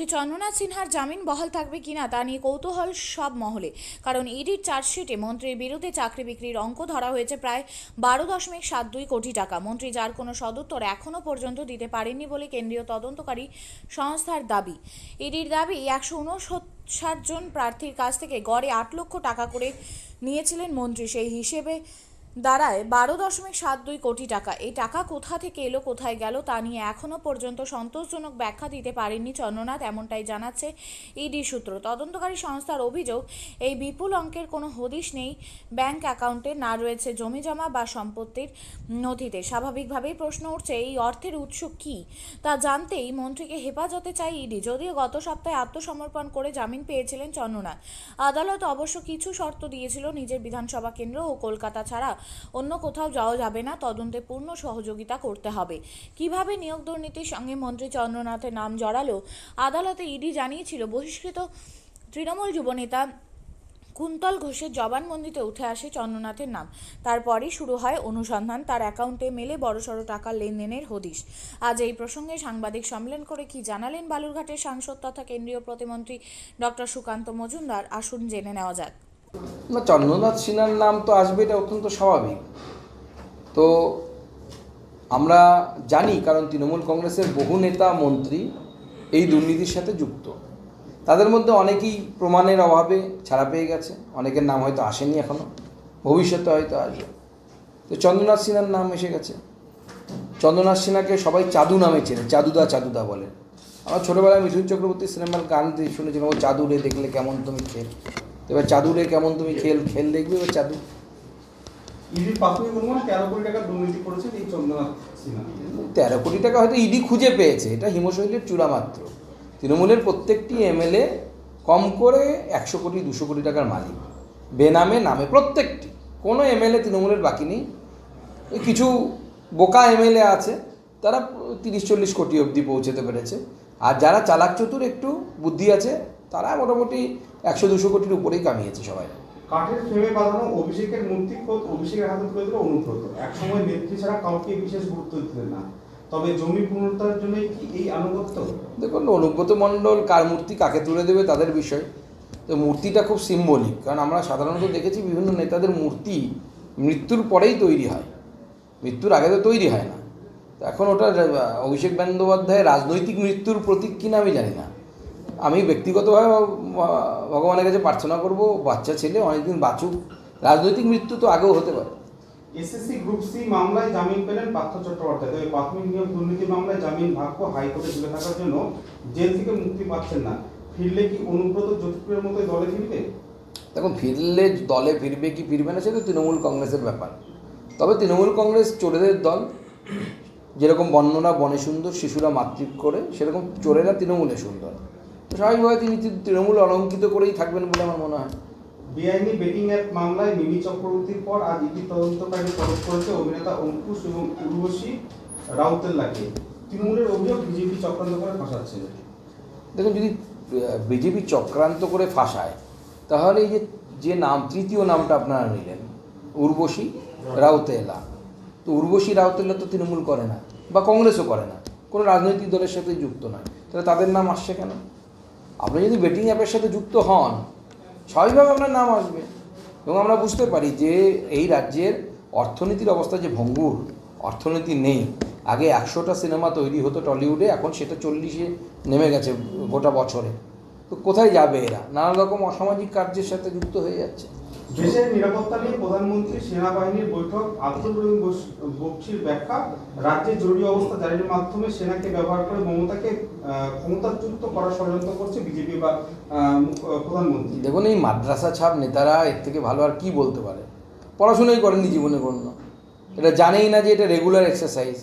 মন্ত্রী চন্দ্রনাথ সিনহার জামিন বহাল থাকবে কিনা তা নিয়ে কৌতূহল সব মহলে। কারণ ইডির চার্জশিটে মন্ত্রীর বিরুদ্ধে চাকরি বিক্রির অঙ্ক ধরা হয়েছে প্রায় বারো দশমিক সাত দুই কোটি টাকা। মন্ত্রী যার কোনো সদুত্তর এখনও পর্যন্ত দিতে পারেননি বলে কেন্দ্রীয় তদন্তকারী সংস্থার দাবি। ইডির দাবি, একশো উনষাট জন প্রার্থীর কাছ থেকে গড়ে আট লক্ষ টাকা করে নিয়েছিলেন মন্ত্রী। সেই হিসেবে দাঁড়ায় বারো দশমিক সাত দুই কোটি টাকা। এই টাকা কোথা থেকে এলো, কোথায় গেল তা নিয়ে এখনও পর্যন্ত সন্তোষজনক ব্যাখ্যা দিতে পারেননি চন্দ্রনাথ, এমনটাই জানাচ্ছে ইডি সূত্র। তদন্তকারী সংস্থার অভিযোগ, এই বিপুল অঙ্কের কোনো হদিশ নেই ব্যাংক অ্যাকাউন্টে, না রয়েছে জমিজমা বা সম্পত্তির নথিতে। স্বাভাবিকভাবেই প্রশ্ন উঠছে, এই অর্থের উৎস কী? তা জানতেই মন্ত্রীকে হেফাজতে চাই ইডি। যদিও গত সপ্তাহে আত্মসমর্পণ করে জামিন পেয়েছিলেন চন্দ্রনাথ। আদালত অবশ্য কিছু শর্ত দিয়েছিল, নিজের বিধানসভা কেন্দ্র ও কলকাতা ছাড়া অন্য কোথাও যাওয়া যাবে না, তদন্তে পূর্ণ সহযোগিতা করতে হবে। কীভাবে নিয়োগ দুর্নীতির সঙ্গে মন্ত্রী চন্দ্রনাথের নাম জড়ালো? আদালতে ইডি জানিয়েছিল, বহিষ্কৃত তৃণমূল যুবনেতা কুন্তল ঘোষের জবানবন্দিতে উঠে আসে চন্দ্রনাথের নাম। তারপরই শুরু হয় অনুসন্ধান, তার অ্যাকাউন্টে মেলে বড়সড় টাকার লেনদেনের হদিশ। আজ এই প্রসঙ্গে সাংবাদিক সম্মেলন করে কি জানালেন বালুরঘাটের সাংসদ তথা কেন্দ্রীয় প্রতিমন্ত্রী ডক্টর সুকান্ত মজুমদার? আসুন জেনে নেওয়া যাক। না, চন্দ্রনাথ সিনহার নাম তো আসবে, এটা অত্যন্ত স্বাভাবিক। তো আমরা জানি, কারণ তৃণমূল কংগ্রেসের বহু নেতা, মন্ত্রী এই দুর্নীতির সাথে যুক্ত। তাদের মধ্যে অনেকেই প্রমাণের অভাবে ছাড়া পেয়ে গেছে, অনেকের নাম হয়তো আসেনি এখনও ভবিষ্যতে হয়তো আসবে। তো চন্দ্রনাথ সিনহার নাম এসে গেছে। চন্দ্রনাথ সিনহাকে সবাই চাদু নামে চেনে, চাদুদা চাদুদা বলে। আমার ছোটোবেলায় মিঠুন চক্রবর্তী সিনেমার গান শুনেছিলাম, ও চাদু রে দেখলে কেমন তুমি খেল। এবার চাদুরে কেমন তুমি খেল খেল দেখবে এবার চাদু। ইডির প্রাথমিক অনুমান তেরো কোটি টাকা দুর্নীতি করেছেন এই চন্দ্রনাথ সিনহা। তেরো কোটি টাকা হয়তো ইডি খুঁজে পেয়েছে এটা হিমশৈলের চূড়া মাত্র। তৃণমূলের প্রত্যেকটি এমএলএ কম করে একশো কোটি দুশো কোটি টাকার মালিক। বেনামে নামে প্রত্যেকটি। কোনো এমএলএ তৃণমূলের বাকি নেই। কিছু বোকা এমএলএ আছে তারা তিরিশ চল্লিশ কোটি অবধি পৌঁছতে পেরেছে। আর যারা চালাক চতুর একটু বুদ্ধি আছে তারা মোটামুটি একশো দুশো কোটির উপরেই কামিয়েছে সবাই। কাঠের ফ্রেমে বাঁধানো অভিষেকের মূর্তি খোদ অভিষেকের হাতে তুলে দিল অনুব্রত। একসময় নেত্রী ছাড়া কাউকে বিশেষ গুরুত্ব দিতেন না। তবে জমি পুনরুদ্ধারের জন্য কি এই আনুগত্য? দেখুন অনুব্রত মণ্ডল কার মূর্তি কাকে তুলে দেবে তাদের বিষয়। তো মূর্তিটা খুব সিম্বলিক কারণ আমরা সাধারণত দেখেছি বিভিন্ন নেতাদের মূর্তি মৃত্যুর পরেই তৈরি হয়। মৃত্যুর আগে তো তৈরি হয় না। তো এখন ওটা অভিষেক বন্দ্যোপাধ্যায় রাজনৈতিক মৃত্যুর প্রতীক কিনা আমি জানি না। আমি ব্যক্তিগতভাবে ভগবানের কাছে প্রার্থনা করব বাচ্চা ছেলে অনেকদিন বাঁচুক। রাজনৈতিক মৃত্যু তো আগেও হতে পারে। এসএসসি গ্রুপ সি মামলায় জামিন পেলেন পার্থ চট্টোপাধ্যায়। তবে প্রাথমিক নিয়োগ দুর্নীতি মামলায় জামিন ভাগ্য হাইকোর্টে ঝুলে থাকার জন্য জেল থেকে মুক্তি পাচ্ছেন না। ফিরলে কি অনুব্রত জ্যোতিপ্রিয়ের মতো দলে ফিরবে? দেখুন ফিরলে দলে ফিরবে কি ফিরবে না সেটা তৃণমূল কংগ্রেসের ব্যাপার। তবে তৃণমূল কংগ্রেস চোরেদের দল যেরকম বর্ণনা বনে সুন্দর শিশুরা মাতৃক করে সেরকম চোরেরা তৃণমূলে সুন্দর। স্বাভাবিকভাবে তিনি তৃণমূল অলঙ্কিত করেই থাকবেন বলে আমার মনে হয়। বেআইনি বেটিং অ্যাপ মামলায় মিমি চক্রবর্তীর পর আজ ইডি তদন্তকারী তলব করেছে অভিনেতা অঙ্কুশ এবং উর্বশী রাউতেল্লাকে। তৃণমূলের অভিযোগ বিজেপি চক্রান্ত করে ফাঁসাচ্ছে। দেখুন যদি বিজেপি চক্রান্ত করে ফাঁসায় তাহলে এই যে যে নাম তৃতীয় নামটা আপনারা নিলেন উর্বশী রাউতেলা তো উর্বশী রাউতেলা তো তৃণমূল করে না বা কংগ্রেসও করে না কোনো রাজনৈতিক দলের সাথে যুক্ত নয়। তাহলে তাদের নাম আসছে কেন? আপনি যদি বেটিং অ্যাপের সাথে যুক্ত হন, স্বাভাবিকভাবে আপনার নাম আসবে। এবং আমরা বুঝতে পারি যে এই রাজ্যের অর্থনীতির অবস্থা যে ভঙ্গুর, অর্থনীতি নেই। আগে একশোটা সিনেমা তৈরি হতো টলিউডে, এখন সেটা চল্লিশে নেমে গেছে গোটা বছরে। তো কোথায় যাবে এরা? নানা রকম অসামাজিক কার্যের সাথে যুক্ত হয়ে যাচ্ছে। দেশের নিরাপত্তা নিয়ে প্রধানমন্ত্রী সেনাবাহিনীর বৈঠক, আব্দুল রহিম বক্সির ব্যাখ্যা, রাজ্যে জরুরি অবস্থা জারির মাধ্যমে সেনাকে ব্যবহার করে মমতাকে ক্ষমতাচ্যুত করার ষড়যন্ত্র করছে বিজেপি বা প্রধানমন্ত্রী। দেখুন, এই মাদ্রাসা ছাপ নেতারা এর থেকে ভালো আর কি বলতে পারে? পড়াশোনাই করেননি জীবনে কোনো এটা জানেই না যে এটা রেগুলার এক্সারসাইজ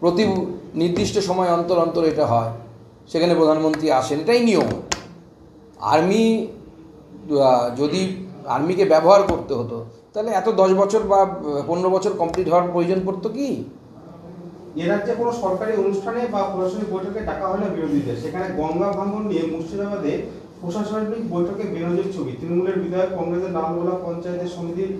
প্রতি নির্দিষ্ট সময় অন্তর অন্তর এটা হয়। সেখানে প্রধানমন্ত্রী আসেন। এটাই নিয়ম। আর্মি যদি আর্মিকে ব্যবহার করতে হতো। তাহলে এত দশ বছর বা পনেরো বছর কমপ্লিট হওয়ার প্রয়োজন পড়তো কি? এ রাজ্যে কোনো সরকারি অনুষ্ঠানে বা প্রশাসনিক বৈঠকে ডাকা হলে বিরোধীদের সেখানে গঙ্গা ভাঙন নিয়ে মুর্শিদাবাদে প্রশাসনিক বৈঠকে বিরোধীর ছবি। তৃণমূলের বিধায়ক কংগ্রেসের নামগোলা পঞ্চায়েতের সমিতির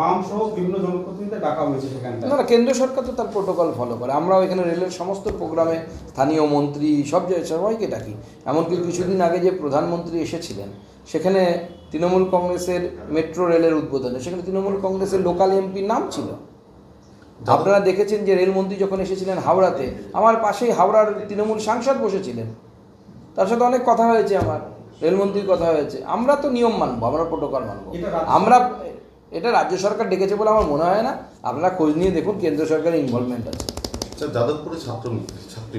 বাম সহ বিভিন্ন জনপ্রতিনিধিদের ডাকা হয়েছে সেখানটায়। না না কেন্দ্র সরকার তো তার প্রোটোকল ফলো করে। আমরাও এখানে রেলের সমস্ত প্রোগ্রামে স্থানীয় মন্ত্রী সব জায়গায় সবাইকে ডাকি। এমনকি কিছুদিন আগে যে প্রধানমন্ত্রী এসেছিলেন সেখানে তৃণমূল কংগ্রেসের মেট্রো রেলের উদ্বোধনে। সেখানে তৃণমূল কংগ্রেসের লোকাল এমপির নাম ছিল। আপনারা দেখেছেন যে রেলমন্ত্রী যখন এসেছিলেন হাওড়াতে আমার পাশেই হাওড়ার তৃণমূল সাংসদ বসেছিলেন। তার সাথে অনেক কথা হয়েছে আমার। রেলমন্ত্রীর কথা হয়েছে। আমরা তো নিয়ম মানবো আমরা প্রোটোকল মানবো। আমরা এটা রাজ্য সরকার ডেকেছে বলে আমার মনে হয় না। আপনারা খোঁজ নিয়ে দেখুন কেন্দ্র সরকারের ইনভলভমেন্ট আছে। আচ্ছা যাদবপুরে ছাত্র ছাত্রী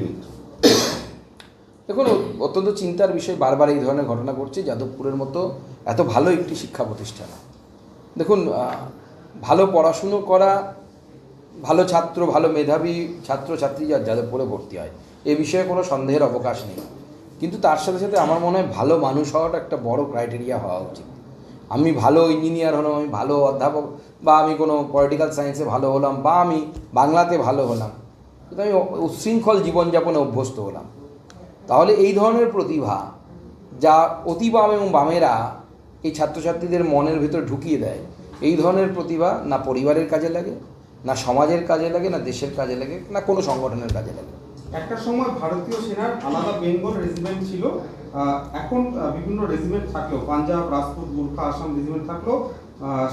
দেখুন অত্যন্ত চিন্তার বিষয় বারবার এই ধরনের ঘটনা ঘটছে। যাদবপুরের মতো এত ভালো একটি শিক্ষা প্রতিষ্ঠান। দেখুন ভালো পড়াশুনো করা ভালো ছাত্র ভালো মেধাবী ছাত্র ছাত্রী যা যাদবপুরে ভর্তি হয় এ বিষয়ে কোনো সন্দেহের অবকাশ নেই। কিন্তু তার সাথে সাথে আমার মনে হয় ভালো মানুষ হওয়াটা একটা বড় ক্রাইটেরিয়া হওয়া উচিত। আমি ভালো ইঞ্জিনিয়ার হলাম, আমি ভালো অধ্যাপক, বা আমি কোনো পলিটিক্যাল সায়েন্সে ভালো হলাম, বা আমি বাংলাতে ভালো হলাম, কিন্তু আমি উচ্ছৃঙ্খল জীবনযাপনে অভ্যস্ত হলাম। তাহলে এই ধরনের প্রতিভা যা অতি বাম এবং বামেরা এই ছাত্রছাত্রীদের মনের ভেতর ঢুকিয়ে দেয়, এই ধরনের প্রতিভা না পরিবারের কাজে লাগে, না সমাজের কাজে লাগে, না দেশের কাজে লাগে, না কোনো সংগঠনের কাজে লাগে। একটা সময় ভারতীয় সেনার আলাদা বেঙ্গল রেজিমেন্ট ছিল এখন বিভিন্ন রেজিমেন্ট থাকলেও, পাঞ্জাব, রাজপুত গুর্খা আসাম রেজিমেন্ট থাকলেও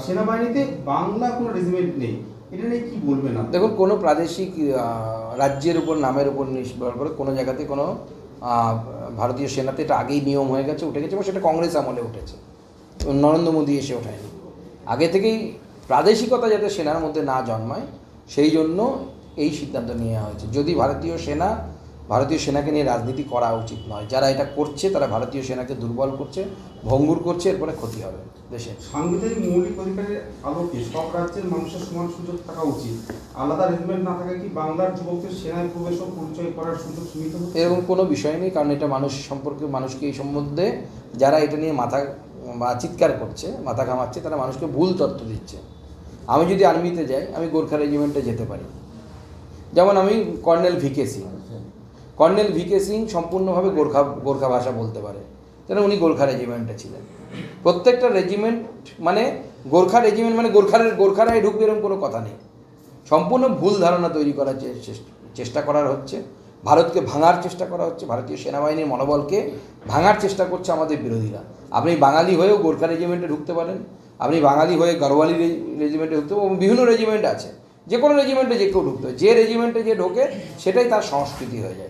সেনাবাহিনীতে বাংলা কোনো রেজিমেন্ট নেই। এটা নিয়ে কি বলবেন আপনি? দেখুন, কোনো প্রাদেশিক রাজ্যের উপর, নামের উপর নির্ভর করে কোনো জায়গাতে কোনো ভারতীয় সেনাতে এটা আগেই নিয়ম হয়ে গেছে, উঠে গেছে, এবং সেটা কংগ্রেস আমলে উঠেছে। নরেন্দ্র মোদী এসে ওঠায়নি। আগে থেকেই প্রাদেশিকতা যাতে সেনার মধ্যে না জন্মায়, সেই জন্য এই সিদ্ধান্ত নেওয়া হয়েছে। যদি ভারতীয় সেনা ভারতীয় সেনাকে নিয়ে রাজনীতি করা উচিত নয়। যারা এটা করছে তারা ভারতীয় সেনাকে দুর্বল করছে ভঙ্গুর করছে এরপরে ক্ষতি হবে দেশে। সাংবিধানিক মৌলিক অধিকারের আলোকে সব রাজ্যের মানুষের সমান সুযোগ থাকা উচিত। আলাদা রেজিমেন্ট না থাকা কি বাংলার যুবকদের সেনায় প্রবেশ ও পরিচয় করার সুযোগ সীমিত এরকম কোনো বিষয় নেই কারণ এটা মানুষ সম্পর্কে মানুষকে এই সম্বন্ধে যারা এটা নিয়ে মাথা বা চিৎকার করছে মাথা ঘামাচ্ছে তারা মানুষকে ভুল তথ্য দিচ্ছে। আমি যদি আর্মিতে যাই আমি গোর্খা রেজিমেন্টে যেতে পারি। যেমন আমি colonel VK Singh. Colonel V K Singh সম্পূর্ণভাবে গোর্খা গোর্খা ভাষা বলতে পারে। কেন উনি গোর্খা রেজিমেন্টে ছিলেন। প্রত্যেকটা রেজিমেন্ট মানে গোর্খা রেজিমেন্ট মানে গোর্খারের, গোর্খারাই ঢুকবে এরকম কোনো কথা নেই। সম্পূর্ণ ভুল ধারণা তৈরি করার চেষ্টা করার হচ্ছে। ভারতকে ভাঙার চেষ্টা করা হচ্ছে। ভারতীয় সেনাবাহিনীর মনোবলকে ভাঙার চেষ্টা করছে আমাদের বিরোধীরা। আপনি বাঙালি হয়েও গোর্খা রেজিমেন্টে ঢুকতে পারেন। আপনি বাঙালি হয়ে গরওয়ালি রেজিমেন্টে ঢুকতে পারেন। বিভিন্ন রেজিমেন্ট আছে। যে কোনো রেজিমেন্টে যে কেউ ঢুকতে পারে যে রেজিমেন্টে যে ঢোকে, সেটাই তার সংস্কৃতি হয়ে যায়।